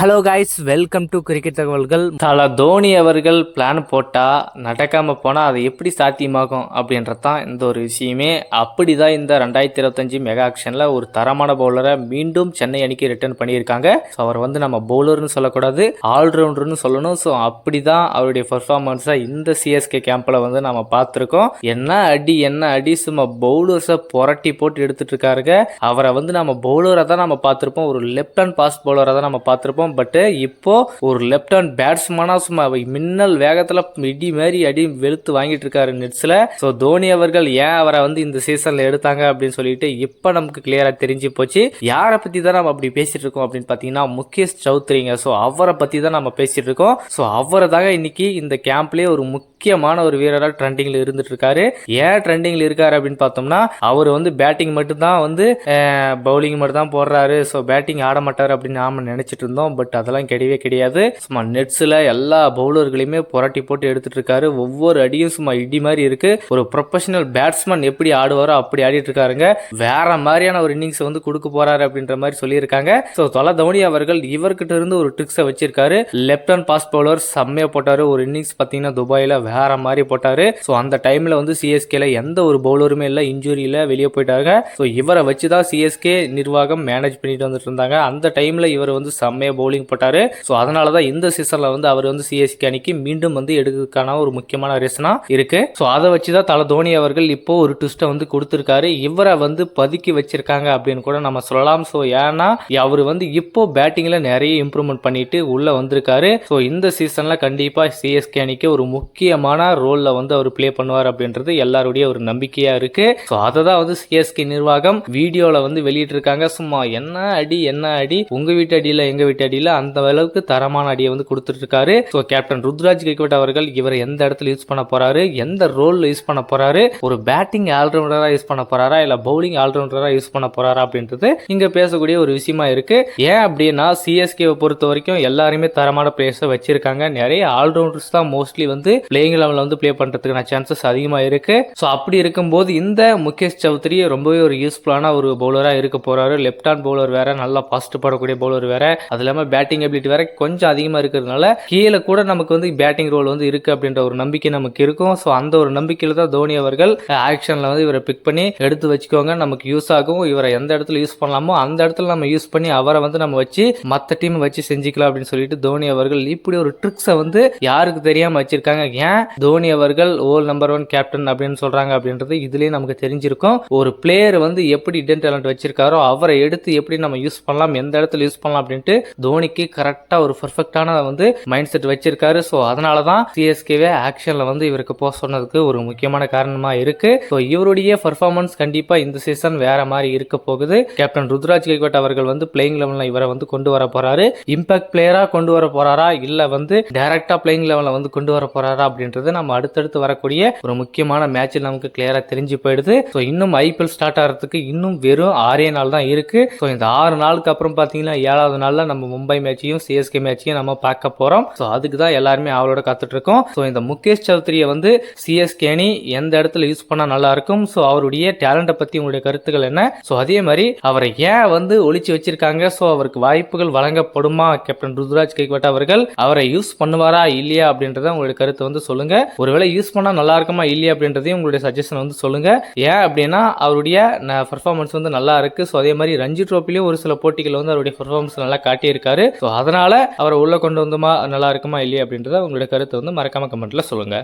Hello guys welcome to cricket தகவல்கள் தல தோனி அவர்கள் பிளான் போட்டால் நடக்காமல் போனால் அது எப்படி சாத்தியமாகும் அப்படின்றது தான் இந்த ஒரு விஷயமே. அப்படி தான் இந்த ரெண்டாயிரத்தி இருபத்தஞ்சி மெகா ஆக்ஷனில் ஒரு தரமான பவுலரை மீண்டும் சென்னை அணிக்கு ரிட்டர்ன் பண்ணியிருக்காங்க. ஸோ அவர் வந்து நம்ம பவுலர்னு சொல்லக்கூடாது ஆல்ரவுண்டர்னு சொல்லணும். ஸோ அப்படி தான் அவருடைய பர்ஃபார்மன்ஸை இந்த சிஎஸ்கே கேம்பில் வந்து நம்ம பார்த்துருக்கோம். என்ன அடி என்ன அடி சும்மா பவுலர்ஸை புரட்டி போட்டு எடுத்துட்டு இருக்காருங்க. அவரை வந்து நம்ம பவுலரை தான் நம்ம பார்த்துருப்போம். ஒரு லெஃப்ட் ஹேண்ட் பாஸ் பவுலரை தான் நம்ம பார்த்துருப்போம். பட்டு இப்போது ஒரு லெஃப்ட் ஹேண்ட் பேட்ஸ்மேனா சும்மா அவை மின்னல் வேகத்தில் இடி மாதிரி அடி வெளுத்து வாங்கிட்டு இருக்காரு நெட்ஸில் ஸோ தோனி அவர்கள் ஏன் அவரை வந்து இந்த சீசனில் எடுத்தாங்க அப்படின்னு சொல்லிட்டு இப்போ நமக்கு கிளியராக தெரிஞ்சு போச்சு. யாரை பற்றி தான் நம்ம அப்படி பேசிட்டு இருக்கோம் அப்படின்னு பார்த்தீங்கன்னா முகேஷ் சௌத்ரிங்க. ஸோ அவரை பற்றி தான் நம்ம பேசிட்டு இருக்கோம். ஸோ அவரை தாங்க இன்னைக்கு இந்த கேம்ப்லேயே ஒரு முக்கியமான ஒரு வீரராக ட்ரெண்டிங்கில் இருந்துட்டு இருக்காரு. ஏன் ட்ரெண்டிங்கில் இருக்காரு அப்படின்னு பார்த்தோம்னா அவர் வந்து பேட்டிங் மட்டும்தான் வந்து பவுலிங் மட்டும் தான் போடுறாரு. ஸோ பேட்டிங் ஆட மாட்டார் அப்படின்னு நாம நினச்சிட்டு இருந்தோம். பட் அதெல்லாம் கிடையவே கிடையாது. சும்மா நெட்ஸில் எல்லா பவுலர்களையுமே புரட்டி போட்டு எடுத்துட்டு இருக்காரு ஒவ்வொரு அடியும் சும்மா இடி மாதிரி இருக்கு. ஒரு ப்ரொஃபஷனல் பேட்ஸ்மேன் எப்படி ஆடுவாரோ அப்படி ஆடிட்டு இருக்காருங்க. வேற மாதிரியான ஒரு இன்னிங்ஸ் வந்து கொடுக்க போறாரு அப்படின்ற மாதிரி சொல்லியிருக்காங்க. ஸோ தொலை தோனி அவர்கள் இவர்கிட்ட இருந்து ஒரு ட்ரிக்ஸை வச்சிருக்காரு. லெப்ட் ஹேண்ட் பாஸ் பவுலர் செம்மையா போட்டாரு. ஒரு இன்னிங்ஸ் பார்த்தீங்கன்னா துபாயில் வேற மாதிரி போட்டாரு. ஸோ அந்த டைம்ல வந்து சிஎஸ்கேல எந்த ஒரு பவுலருமே இல்லை. இன்ஜுரியில வெளியே போயிட்டாங்க ஸோ இவரை வச்சு தான் சிஎஸ்கே நிர்வாகம் மேனேஜ் பண்ணிட்டு வந்துட்டு இருந்தாங்க. அந்த டைம்ல இவர் வந்து செம்மையா பவுலிங் போட்டாரு. ஸோ அதனால தான் இந்த சீசன்ல வந்து அவர் வந்து சிஎஸ்கே அணிக்கு மீண்டும் வந்து எடுக்கிறதுக்கான ஒரு முக்கியமான ரீசனா இருக்கு. ஸோ அதை வச்சு தான் தலை தோனி அவர்கள் இப்போ ஒரு ட்விஸ்ட்டை வந்து கொடுத்துருக்காரு. இவரை வந்து பதுக்கி வச்சிருக்காங்க அப்படின்னு கூட நம்ம சொல்லலாம். ஸோ ஏன்னா அவர் வந்து இப்போ பேட்டிங்ல நிறைய இம்ப்ரூவ்மெண்ட் பண்ணிட்டு உள்ள வந்திருக்காரு. ஸோ இந்த சீசன்ல கண்டிப்பா சிஎஸ்கே அணிக்கு ஒரு முக்கியமான ரோல்ல வந்து அவர் ப்ளே பண்ணுவார் அப்படின்றது எல்லாருடைய ஒரு நம்பிக்கையா இருக்கு. ஸோ அதை தான் வந்து சிஎஸ்கே நிர்வாகம் வீடியோல வந்து வெளியிட்டிருக்காங்க. சும்மா என்ன அடி என்ன அடி? உங்க வீட்டு அடியில் எங்க வீட்டு அடியில் அந்த அளவுக்கு தரமான அடியை வந்து கொடுத்துட்ருக்காரு. ஸோ கேப்டன் ருத்ராஜ் கெக்வட் அவர்கள் இவரை எந்த இடத்துல யூஸ் பண்ண போகிறாரு எந்த ரோலில் யூஸ் பண்ண போகிறாரு ஒரு பேட்டிங் ஆல்ரவுண்டராக யூஸ் பண்ண போகிறாரா இல்லை பவுலிங் ஆல்ரவுண்டராக யூஸ் பண்ண போகிறாரா அப்படின்றது இங்கே பேசக்கூடிய ஒரு விஷயமா இருக்குது ஏன் அப்படின்னா சிஎஸ்கேவை பொறுத்த வரைக்கும் எல்லாருமே தரமான பிளேயர்ஸை வச்சிருக்காங்க. நிறைய ஆல்ரவுண்டர்ஸ் தான் மோஸ்ட்லி வந்து பிளேயிங் லெவலில் வந்து ப்ளே பண்ணுறதுக்கான சான்சஸ் அதிகமாக இருக்குது ஸோ அப்படி இருக்கும்போது இந்த முகேஷ் சௌத்ரி ரொம்பவே ஒரு யூஸ்ஃபுல்லான ஒரு பவுலராக இருக்க போகிறாரு லெஃப்ட் ஹேண்ட் பவுலர் வேற நல்லா ஃபாஸ்ட் போடக்கூடிய பவுலர் வேற. அது இல்லாமல் பேட்டிங் அபிலிட்டி வேற கொஞ்சம் அதிகமாக இருக்கிறதுனால கீழே கூட நமக்கு வந்து பேட்டிங் ரோல் வந்து இருக்கு அப்படின்ற ஒரு நம்பிக்கை நமக்கு இருக்கும். ஸோ அந்த ஒரு நம்பிக்கையில் தான் தோனி அவர்கள் ஆக்ஷனில் வந்து இவரை பிக் பண்ணி எடுத்து வச்சுக்கோங்க. நமக்கு யூஸ் ஆகும். இவரை எந்த இடத்துல யூஸ் பண்ணலாமோ அந்த இடத்துல நம்ம யூஸ் பண்ணி அவரை வந்து நம்ம வச்சு மற்ற டீம் வச்சு செஞ்சுக்கலாம் அப்படின்னு சொல்லிட்டு தோனி அவர்கள் இப்படி ஒரு ட்ரிக்ஸை வந்து யாருக்கு தெரியாமல் வச்சிருக்காங்க? ஏன் தோனி அவர்கள் ஓல் நம்பர் ஒன் கேப்டன் அப்படின்னு சொல்றாங்க அப்படின்றது இதுலேயே நமக்கு தெரிஞ்சிருக்கும். ஒரு பிளேயர் வந்து எப்படி இடன் டேலண்ட் வச்சிருக்காரோ அவரை எடுத்து எப்படி நம்ம யூஸ் பண்ணலாம் எந்த இடத்துல யூஸ் பண்ணலாம் அப்படின்ட்டு தோனிக்கு கரெக்டாக ஒரு பர்ஃபெக்டான வந்து மைண்ட் செட் வச்சிருக்காரு ஸோ அதனால தான் சிஎஸ்கேவே ஆக்ஷனில் வந்து இவருக்கு போக சொன்னதுக்கு ஒரு முக்கியமான காரணமாக இருக்கு. ஸோ இவருடைய பர்ஃபார்மன்ஸ் கண்டிப்பாக இந்த சீசன் வேற மாதிரி இருக்க போகுது. கேப்டன் ருத்ராஜ் கைகோட் அவர்கள் வந்து பிளேயிங் லெவலில் இவரை வந்து கொண்டு வர போறாரு. இம்பாக்ட் பிளேயராக கொண்டு வர போறாரா? இல்லை வந்து டைரக்டா பிளேயிங் லெவலில் வந்து கொண்டு வர போறாரா? அப்படின்றது நம்ம அடுத்தடுத்து வரக்கூடிய ஒரு முக்கியமான மேட்சில் நமக்கு கிளியராக தெரிஞ்சு போயிடுது. ஸோ இன்னும் ஐபிஎல் ஸ்டார்ட் ஆகிறதுக்கு இன்னும் வெறும் ஆறே நாள் தான் இருக்கு. ஸோ இந்த ஆறு நாளுக்கு அப்புறம் பார்த்தீங்கன்னா ஏழாவது நாளில் நம்ம மும்பை மேட்சையும் சிஎஸ்கே மேட்சையும் நம்ம பார்க்க போறோம். ஸோ அதுக்கு தான் எல்லாருமே அவளோட காத்துட்டு இருக்கோம் ஸோ இந்த முகேஷ் சௌத்ரியை வந்து சிஎஸ்கே அணி எந்த இடத்துல யூஸ் பண்ணா நல்லா இருக்கும்? ஸோ அவருடைய டேலண்ட்டை பத்தி உங்களுடைய கருத்துக்கள் என்ன? ஸோ அதே மாதிரி அவரை ஏன் வந்து ஒழிச்சு வச்சிருக்காங்க? ஸோ அவருக்கு வாய்ப்புகள் வழங்கப்படுமா? கேப்டன் ருத்ராஜ் கைக்வாட் அவர்கள் அவரை யூஸ் பண்ணுவாரா? இல்லையா? அப்படின்றத உங்களுடைய கருத்தை வந்து சொல்லுங்க. ஒருவேளை யூஸ் பண்ணா நல்லா இருக்குமா? இல்லையா? அப்படின்றதையும் உங்களுடைய சஜஷன் வந்து சொல்லுங்க. ஏன் அப்படின்னா அவருடைய பர்ஃபார்மன்ஸ் வந்து நல்லா இருக்கு. ஸோ அதே மாதிரி ரஞ்சி ட்ரோப்பிலையும் ஒரு சில போட்டிகள் வந்து அவருடைய பர்ஃபார்மன்ஸ் நல்லா காட்டியிருக்காரு. ஸோ அதனால அவரை உள்ளே கொண்டு வந்துமா நல்லா இருக்குமா இல்லையா அப்படின்றத உங்களுடைய கருத்தை வந்து மறக்காம கமெண்ட்ல சொல்லுங்க.